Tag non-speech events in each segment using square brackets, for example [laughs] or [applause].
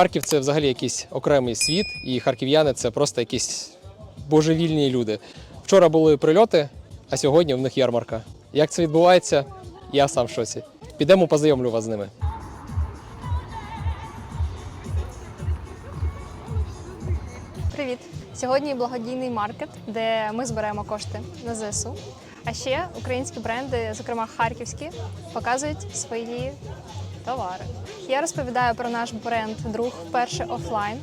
Харків це взагалі якийсь окремий світ, і харків'яни це просто якісь божевільні люди. Вчора були прильоти, а сьогодні в них ярмарка. Як це відбувається, я сам в шоці. Підемо познайомлю вас з ними. Привіт! Сьогодні благодійний маркет, де ми зберемо кошти на ЗСУ. А ще українські бренди, зокрема харківські, показують свої товари. Я розповідаю про наш бренд Друг вперше офлайн.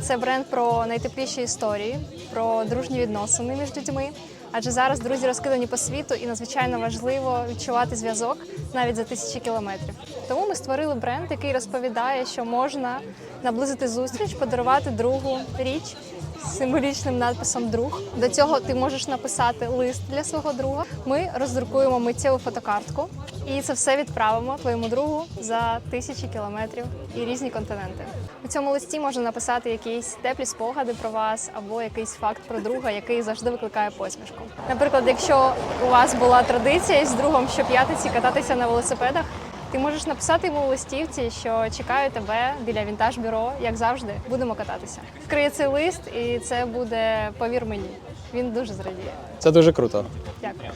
Це бренд про найтепліші історії, про дружні відносини між людьми. Адже зараз друзі розкидані по світу і надзвичайно важливо відчувати зв'язок навіть за тисячі кілометрів. Тому ми створили бренд, який розповідає, що можна наблизити зустріч, подарувати другу річ символічним надписом Друг. До цього ти можеш написати лист для свого друга. Ми роздрукуємо миттєву фотокартку, і це все відправимо твоєму другу за тисячі кілометрів і різні континенти. У цьому листі можна написати якісь теплі спогади про вас або якийсь факт про друга, який завжди викликає посмішку. Наприклад, якщо у вас була традиція з другом щоп'ятниці кататися на велосипедах. Ти можеш написати йому у листівці, що чекаю тебе біля вінтаж бюро, як завжди, будемо кататися. Вкриє цей лист, і це буде, повір мені, він дуже зрадіє. Це дуже круто. Дякую.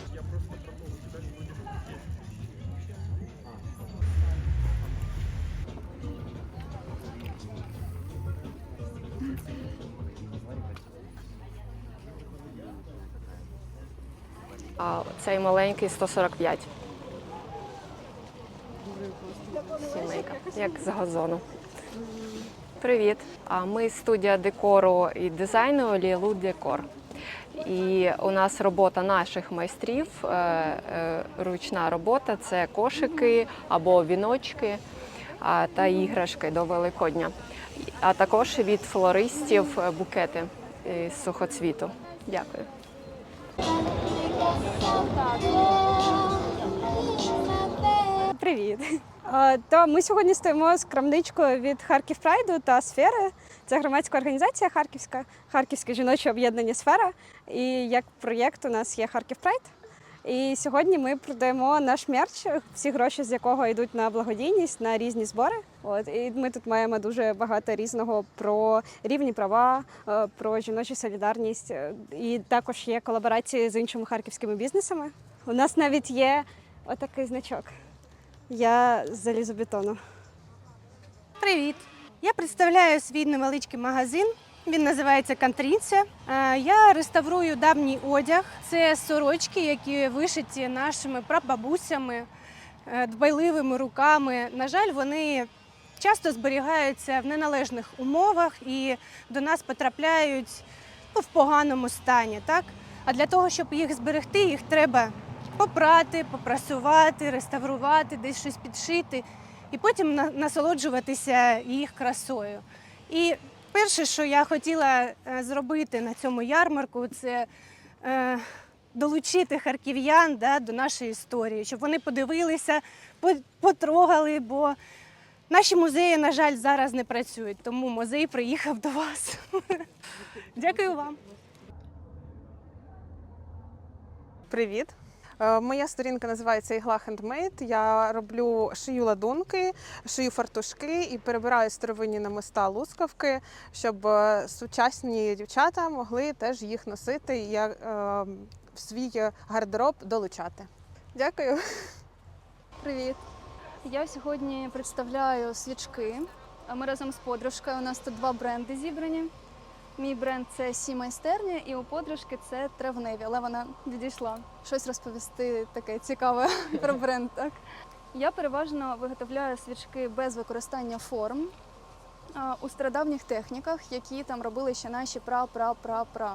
А цей маленький 145. Як з газону. Привіт. А ми студія декору і дизайну Лілу Декор. І у нас робота наших майстрів, е, е, ручна робота це кошики або віночки та іграшки до Великодня. А також від флористів букети з сухоцвіту. Дякую. Привіт! То ми сьогодні стоїмо з крамничкою від Харків Прайду та Сфери. Це громадська організація Харківська, Харківське жіноче об'єднання Сфера. І як проєкт у нас є Харків Прайд. І сьогодні ми продаємо наш мерч, всі гроші з якого йдуть на благодійність, на різні збори. От і ми тут маємо дуже багато різного про рівні права, е, про жіночу солідарність. е, І також є колаборації з іншими харківськими бізнесами. У нас навіть є отакий значок. Я з залізобетону. Привіт! Я представляю свій невеличкий магазин. Він називається Кантрінця. Е, Я реставрую давній одяг. Це сорочки, які вишиті нашими прабабусями, е, дбайливими руками. На жаль, вони часто зберігаються в неналежних умовах і до нас потрапляють ну, в поганому стані. Так? А для того, щоб їх зберегти, їх треба попрати, попрасувати, реставрувати, десь щось підшити і потім насолоджуватися їх красою. І перше, що я хотіла е, зробити на цьому ярмарку, це е, долучити харків'ян да, до нашої історії, щоб вони подивилися, по- потрогали, бо наші музеї, на жаль, зараз не працюють, тому музей приїхав до вас. [laughs] Дякую вам. Привіт. Е, Моя сторінка називається Ігла Хендмейд. Я роблю шию ладунки, шию фартушки і перебираю старовинні намиста лускавки, щоб е, сучасні дівчата могли теж їх носити і е, в свій гардероб долучати. Дякую. Привіт! Я сьогодні представляю свічки. А Ми разом з подружкою. У нас тут два бренди зібрані. Мій бренд це Сі майстерня, і у подружки це Тревневі, але вона відійшла щось розповісти таке цікаве [laughs] про бренд. Так я переважно виготовляю свічки без використання форм у стародавніх техніках, які там робили ще наші пра-пра-пра-пра.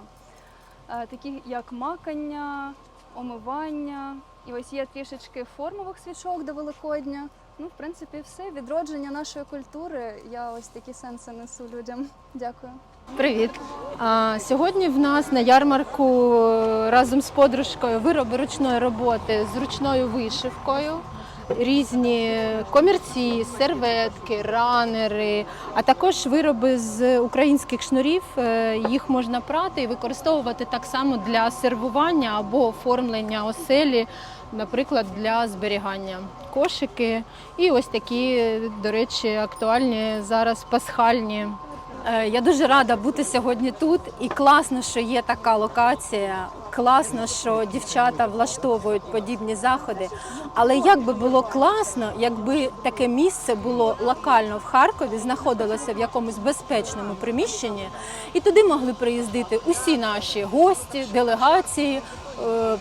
Такі як макання, омивання. І ось є трішечки формових свічок до Великодня. Ну, в принципі, все. Відродження нашої культури. Я ось такі сенси несу людям. Дякую. Привіт! А, сьогодні в нас на ярмарку е, разом з подружкою вироби ручної роботи з ручною вишивкою. різні комірці, серветки, ранери, а також вироби з українських шнурів. Е, Їх можна прати і використовувати так само для сервування або оформлення оселі, наприклад, для зберігання. Кошики і ось такі, до речі, актуальні зараз пасхальні Я дуже рада бути сьогодні тут, і класно, що є така локація. Класно, що дівчата влаштовують подібні заходи. Але як би було класно, якби таке місце було локально в Харкові, знаходилося в якомусь безпечному приміщенні, і туди могли приїздити усі наші гості, делегації, е,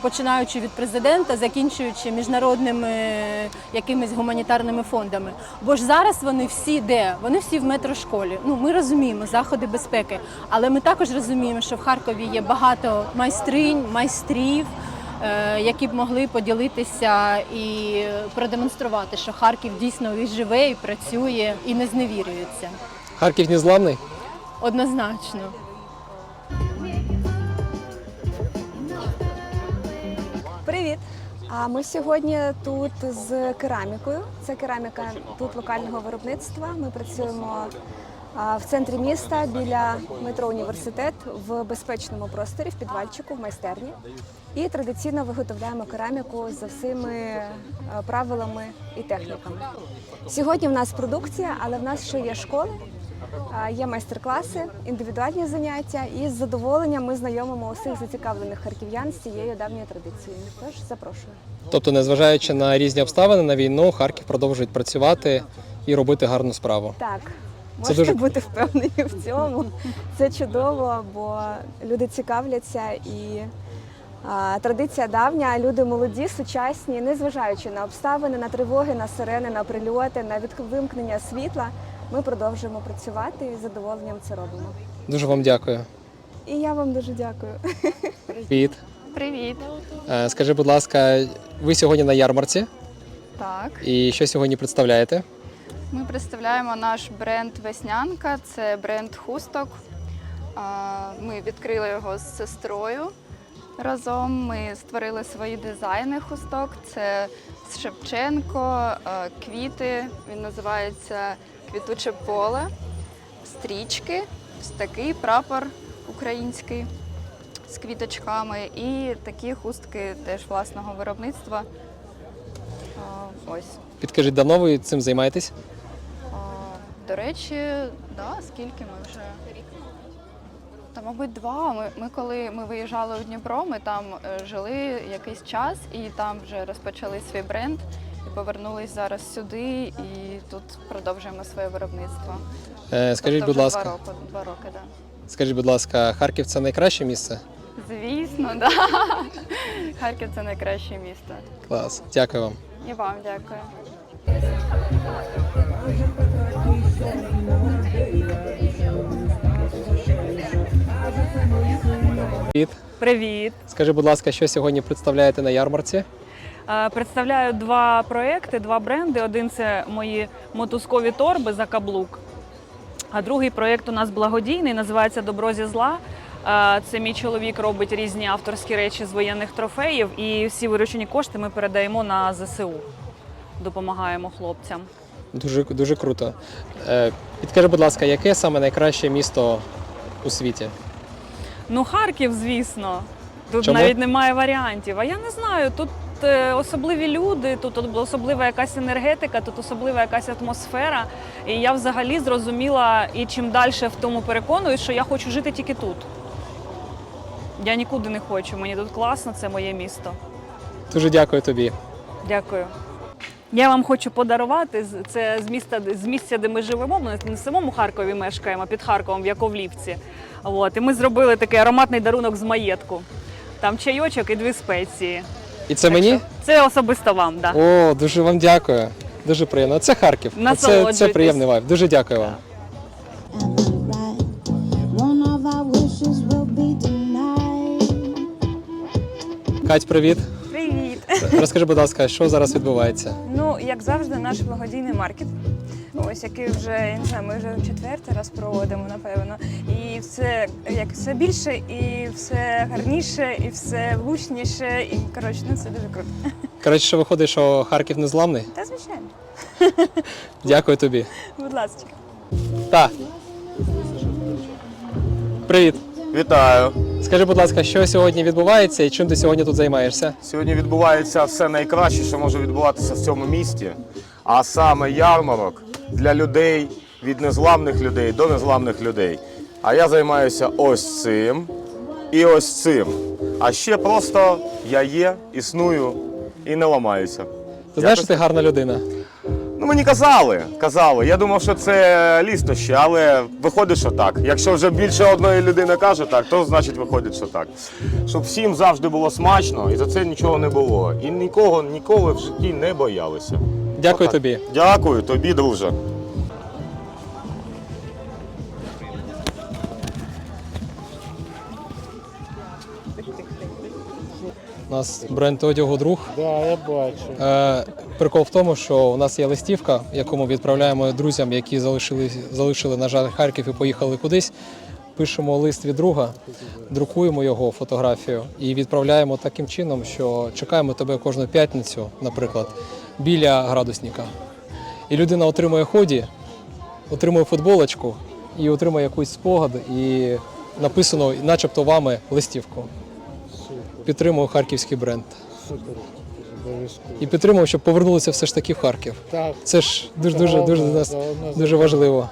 починаючи від президента, закінчуючи міжнародними е, якимись гуманітарними фондами. Бо ж зараз вони всі де? Вони всі в метрошколі. Ну ми розуміємо заходи безпеки, але ми також розуміємо, що в Харкові є багато майстринь, майстрів. е, Які б могли поділитися і продемонструвати, що Харків дійсно і живе, і працює, і не зневірюється. Харків незламний? Однозначно. А ми сьогодні тут з керамікою. Це кераміка тут локального виробництва. Ми працюємо в центрі міста біля метро університет в безпечному просторі, в підвальчику, в майстерні. І традиційно виготовляємо кераміку за всіми правилами і техніками. Сьогодні в нас продукція, але в нас ще є школи. Є майстер-класи, індивідуальні заняття, і з задоволенням ми знайомимо усіх зацікавлених харків'ян з цією давньою традицією. Тож запрошую. Тобто, незважаючи на різні обставини на війну, Харків продовжує працювати і робити гарну справу. Так, Це можете дуже- бути впевнені в цьому. Це чудово, бо люди цікавляться і а, традиція давня, люди молоді, сучасні, незважаючи на обставини, на тривоги, на сирени, на прильоти, на відвимкнення світла. Ми продовжуємо працювати і з задоволенням це робимо. Дуже вам дякую. І я вам дуже дякую. Привіт. Привіт. Е, Скажи, будь ласка, ви сьогодні на ярмарці Так, і що сьогодні представляєте? ми представляємо наш бренд Веснянка. Це бренд хусток. А, Ми відкрили його з сестрою разом. Ми створили свої дизайни хусток. Це з Шевченко, е, квіти. Він називається Квітуче поле, стрічки, ось такий прапор український з квіточками. І такі хустки теж власного виробництва. Ось. Підкажіть, давно ви цим займаєтесь? До речі, да, скільки ми вже? Та, мабуть, два. Ми, ми коли ми виїжджали у Дніпро, ми там е, жили якийсь час і там вже розпочали свій бренд. І повернулись зараз сюди, і тут продовжуємо своє виробництво. Е, Скажіть, Тобто будь ласка, Два роки, два роки, да. скажіть, будь ласка, Харків це найкраще місце? Звісно, да. Харків це найкраще місто. Клас. Дякую вам. І вам дякую. Привіт. Привіт! Скажи, будь ласка, що сьогодні представляєте на ярмарці? Е, Представляю два проекти, два бренди. Один це мої мотузкові торби за каблук. А другий проєкт у нас благодійний, називається Добро зі зла. Е, Це мій чоловік робить різні авторські речі з воєнних трофеїв, і всі виручені кошти ми передаємо на ЗСУ. Допомагаємо хлопцям. Дуже дуже круто. Е, Підкажи, будь ласка, яке саме найкраще місто у світі? Ну, Харків, звісно. Тут Чому? навіть немає варіантів. А я не знаю. Тут особливі люди, тут особлива якась енергетика, тут особлива якась атмосфера. І я взагалі зрозуміла і чим далі в тому переконуюсь, що я хочу жити тільки тут. Я нікуди не хочу. Мені тут класно, це моє місто. Дуже дякую тобі. Дякую. Я вам хочу подарувати це з міста з місця, де ми живемо. Ми не в самому Харкові мешкаємо, а під Харковом в Яковлівці. От, і ми зробили такий ароматний дарунок з маєтку. Там чайочок і дві спеції. І це Так мені? що Це особисто вам, да. О, дуже вам дякую. Дуже приємно. Це Харків. Це, це Насолоджуйтесь. приємний вайб. Дуже дякую вам. right. One of our wishes will be denied. Кать, привіт. Привіт! Розкажи, будь ласка, що зараз відбувається? Ну, як завжди, наш благодійний маркет. Ось який вже я не знаю, ми вже четвертий раз проводимо, напевно. І все як все більше, і все гарніше, і все влучніше. І коротше, ну це дуже круто. Коротше, що виходить, що Харків незламний. Та звичайно, Дякую тобі. будь ласка. Та. Привіт. Вітаю! Скажи, будь ласка, що сьогодні відбувається і чим ти сьогодні тут займаєшся? Сьогодні відбувається все найкраще, що може відбуватися в цьому місті, а саме ярмарок для людей від незламних людей до незламних людей. А я займаюся ось цим і ось цим. А ще просто я є, існую і не ламаюся. Ти знаєш, що ти гарна людина. Ну мені казали, казали. Я думав, що це лістощі, але виходить, що так. Якщо вже більше одної людини каже так, то значить виходить, що так. Щоб всім завжди було смачно, і за це нічого не було. І нікого ніколи в житті не боялися. Дякую Отак. тобі. Дякую тобі, друже. У нас бренд одягу друг. Да, я бачу. Е, прикол в тому, що у нас є листівка, яку ми відправляємо друзям, які залишили, залишили, на жаль, Харків і поїхали кудись. Пишемо лист від друга, друкуємо його фотографію і відправляємо таким чином, що чекаємо тебе кожну п'ятницю, наприклад, біля градусника. І людина отримує ході, отримує футболочку і отримує якийсь спогад, і написано, начебто вами, листівку. Підтримую харківський бренд. Супер. Обов'язково. І підтримав, щоб повернулися все ж таки в Харків. Так, Це ж дуже дуже дуже для нас дуже важливо.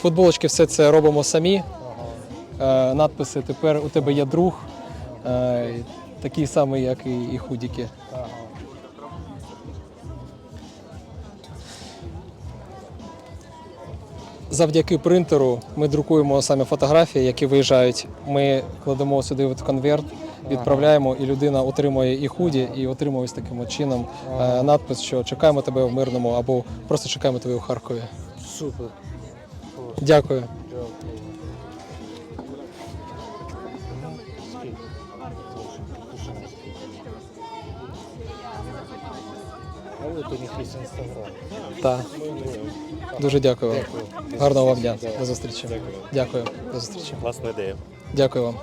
Футболочки все це робимо самі. Е, надписи тепер у тебе є друг, е, такий самий, як і, і худіки. Завдяки принтеру ми друкуємо самі фотографії, які виїжджають. Ми кладемо сюди в конверт, відправляємо, і людина отримує і худі, і отримує ось таким чином е, надпис, що чекаємо тебе в мирному або просто чекаємо тебе у Харкові. Супер. Дякую. Дякую. Скільки? У них є інстаграм. Так. Дуже дякую вам. Дякую. Гарного вам дня. Дякую. До зустрічі. Дякую. Дякую. До зустрічі. Класна ідея. Дякую вам.